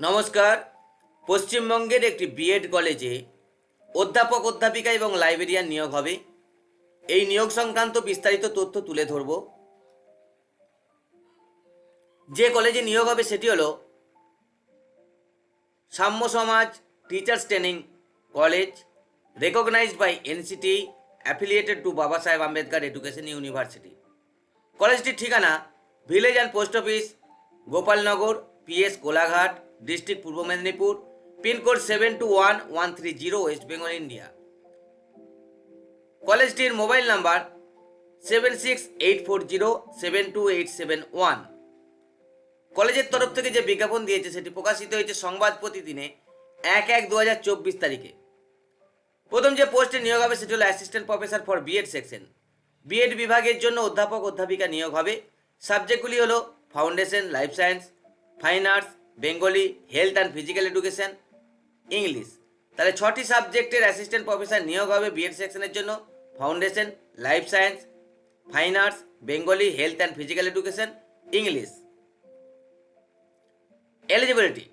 নমস্কার। পশ্চিমবঙ্গের একটি বিএড কলেজে অধ্যাপক, অধ্যাপিকা এবং লাইব্রেরিয়ান নিয়োগ হবে। এই নিয়োগ সংক্রান্ত বিস্তারিত তথ্য তুলে ধরব। যে কলেজে নিয়োগ হবে সেটি হলো Samya Samaj teachers training college recognised by NCT affiliated to Baba Saheb Ambedkar education university কলেজটির ঠিকানা village and post office Gopalnagar PS Kolaghat district Purba Medinipur, pincode seven two one one three zero West Bengal India কলেজটির mobile number seven six eight four zero seven two eight seven one কলেজের তরফ থেকে যে বিজ্ঞাপন দিয়েছে, সেটি প্রকাশিত হয়েছে সংবাদ প্রতিদিনে এক এক দু হাজার চব্বিশ তারিখে। প্রথম যে পোস্টে নিয়োগ হবে, সেটি হলো assistant professor for BEd section BEd বিভাগের জন্য অধ্যাপক অধ্যাপিকা নিয়োগ হবে। সাবজেক্টগুলি হলো foundation life science fine arts Bengali health and physical education, English. তাহলে ছটি সাবজেক্টের অ্যাসিস্ট্যান্ট প্রফেসর নিয়োগ হবে বিএড সেকশনের জন্য। Foundation life science fine arts Bengali health and physical education English eligibility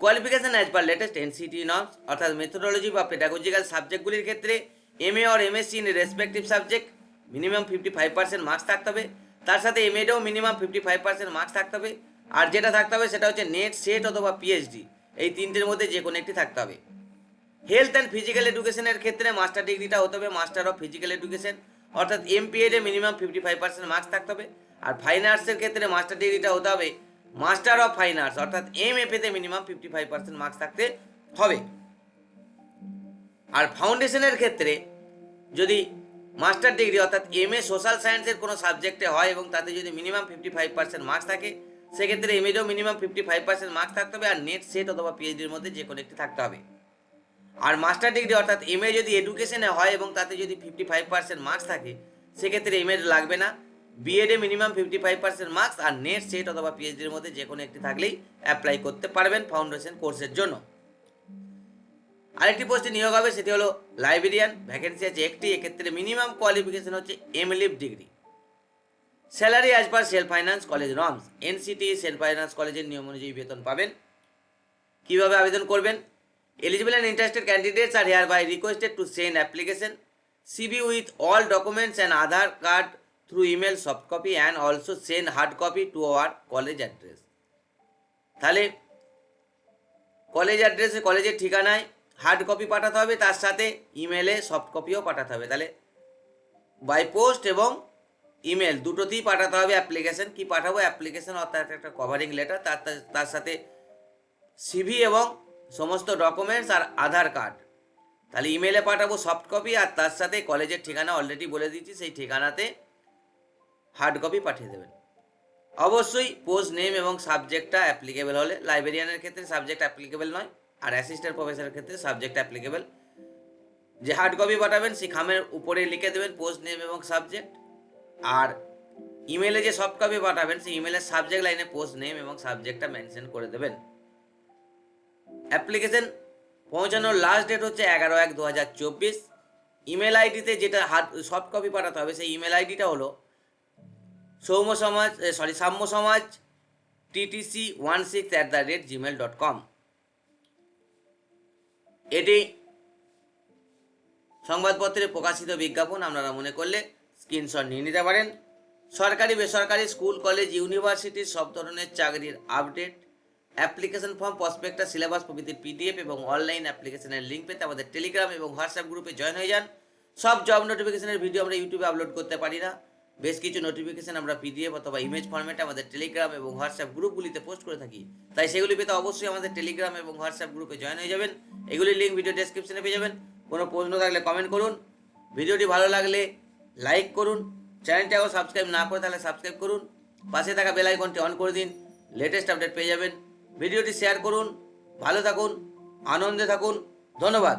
qualification as per latest NCT norms অর্থাৎ methodology বা pedagogical সাবজেক্টগুলির ক্ষেত্রে M A or MSc in respective subject minimum fifty five percent marks থাকতে হবে। তার সাথে M এডেও minimum fifty five percent marks থাকতে হবে। আর যেটা থাকতে হবে সেটা হচ্ছে নেট, সেট অথবা পিএইচডি এই তিনটের মধ্যে যে কোনো একটি থাকতে হবে। হেলথ অ্যান্ড ফিজিক্যাল এডুকেশনের ক্ষেত্রে মাস্টার ডিগ্রিটা হতে হবে মাস্টার অফ ফিজিক্যাল এডুকেশন অর্থাৎ এমপিএডে minimum fifty five percent marks থাকতে হবে। আর ফাইন আর্টসের ক্ষেত্রে মাস্টার ডিগ্রিটা হতে হবে মাস্টার অফ ফাইন আর্টস অর্থাৎ M এফএতে minimum fifty five percent marks থাকতে হবে। আর ফাউন্ডেশনের ক্ষেত্রে যদি মাস্টার ডিগ্রি অর্থাৎ এম এ সোশ্যাল সায়েন্সের কোনো সাবজেক্টে হয় এবং তাতে যদি minimum fifty five percent marks থাকে সেক্ষেত্রে M এডেও minimum fifty five percent marks থাকতে হবে আর নেট সেট অথবা পিএইচডির মধ্যে যে কোনো একটি থাকতে হবে। আর মাস্টার ডিগ্রি অর্থাৎ এম এ যদি এডুকেশনে হয় এবং তাতে যদি ফিফটি ফাইভ পার্সেন্ট মার্কস থাকে, সেক্ষেত্রে এম এড লাগবে না। বিএডে minimum fifty five percent marks আর নেট সেট অথবা পিএইচডির মধ্যে যে কোনো একটি থাকলেই অ্যাপ্লাই করতে পারবেন ফাউন্ডেশন কোর্সের জন্য। আরেকটি পোস্টে নিয়োগ হবে, সেটি হলো লাইব্রেরিয়ান ভ্যাকেন্সি আছে একটি, এক্ষেত্রে মিনিমাম কোয়ালিফিকেশন হচ্ছে M Lib degree salary as per self finance college norms NCT self finance কলেজের নিয়ম অনুযায়ী বেতন পাবেন। কীভাবে আবেদন করবেন? Eligible and interested candidates are hereby requested to send application CV with all documents and Aadhaar card through email soft copy and also send hard copy to our college address তাহলে college অ্যাড্রেসে কলেজের ঠিকানায় hard copy পাঠাতে হবে, তার সাথে ইমেলে soft কপিও পাঠাতে হবে। তাহলে বাই পোস্ট এবং ইমেল দুটোতেই পাঠাতে হবে অ্যাপ্লিকেশন কি পাঠাবো? অ্যাপ্লিকেশন অর্থাৎ একটা কভারিং লেটার তার তার সাথে সিভি এবং সমস্ত ডকুমেন্টস আর আধার কার্ড তাহলে ইমেলে পাঠাবো সফট কপি আর তার সাথে কলেজের ঠিকানা অলরেডি বলে দিয়েছি, সেই ঠিকানাতে হার্ড কপি পাঠিয়ে দেবেন। অবশ্যই পোস্ট নেম এবং সাবজেক্টটা অ্যাপ্লিকেবল হলে লাইব্রেরিয়ানের ক্ষেত্রে সাবজেক্ট অ্যাপ্লিকেবল নয়, আর অ্যাসিস্ট্যান্ট প্রফেসরের ক্ষেত্রে সাবজেক্ট অ্যাপ্লিকেবল যে হার্ড কপি পাঠাবেন, সেই খামের উপরে লিখে দেবেন পোস্ট নেম এবং সাবজেক্ট আর ইমেলে যে সব কপি পাঠাবেন, সেই ইমেলের সাবজেক্ট লাইনে পোস্ট নেম এবং সাবজেক্টটা মেনশন করে দেবেন। অ্যাপ্লিকেশন পৌঁছানোর লাস্ট ডেট হচ্ছে এগারো এক দু হাজার চব্বিশ ইমেল আইডিতে যেটা হার্ড সফট কপি পাঠাতে হবে, সেই ইমেল আইডিটা হলো Soumya Samaj sorry Samya Samaj TTC one six at the rate Gmail dot com এটি সংবাদপত্রে প্রকাশিত বিজ্ঞাপন, আপনারা মনে করলে স্ক্রিনশট নিয়ে নিতে পারেন। সরকারি, বেসরকারি, স্কুল, কলেজ ইউনিভার্সিটির সব ধরনের চাকরির update, application form prospectus syllabus প্রভৃতির পিডিএফ এবং অনলাইন অ্যাপ্লিকেশনের লিঙ্ক পেতে আমাদের টেলিগ্রাম এবং হোয়াটসঅ্যাপ গ্রুপে জয়েন হয়ে যান। সব জব নোটিফিকেশনের ভিডিও আমরা ইউটিউবে আপলোড করতে পারি না। বেশ কিছু নোটিফিকেশন আমরা পিডিএফ অথবা ইমেজ ফরম্যাটে আমাদের টেলিগ্রাম এবং হোয়াটসঅ্যাপ গ্রুপগুলিতে পোস্ট করে থাকি। তাই সেগুলি পেতে অবশ্যই আমাদের টেলিগ্রাম এবং হোয়াটসঅ্যাপ গ্রুপে জয়েন হয়ে যাবেন। এগুলির লিঙ্ক ভিডিও ডেসক্রিপশনে পেয়ে যাবেন। কোনো প্রশ্ন থাকলে কমেন্ট করুন। ভিডিওটি ভালো লাগলে লাইক করুন চ্যানেলটাকেও সাবস্ক্রাইব না করে তাহলে সাবস্ক্রাইব করুন, পাশে থাকা বেল আইকনটি অন করে দিন লেটেস্ট আপডেট পেয়ে যাবেন। ভিডিওটি শেয়ার করুন, ভালো থাকুন, আনন্দে থাকুন, ধন্যবাদ।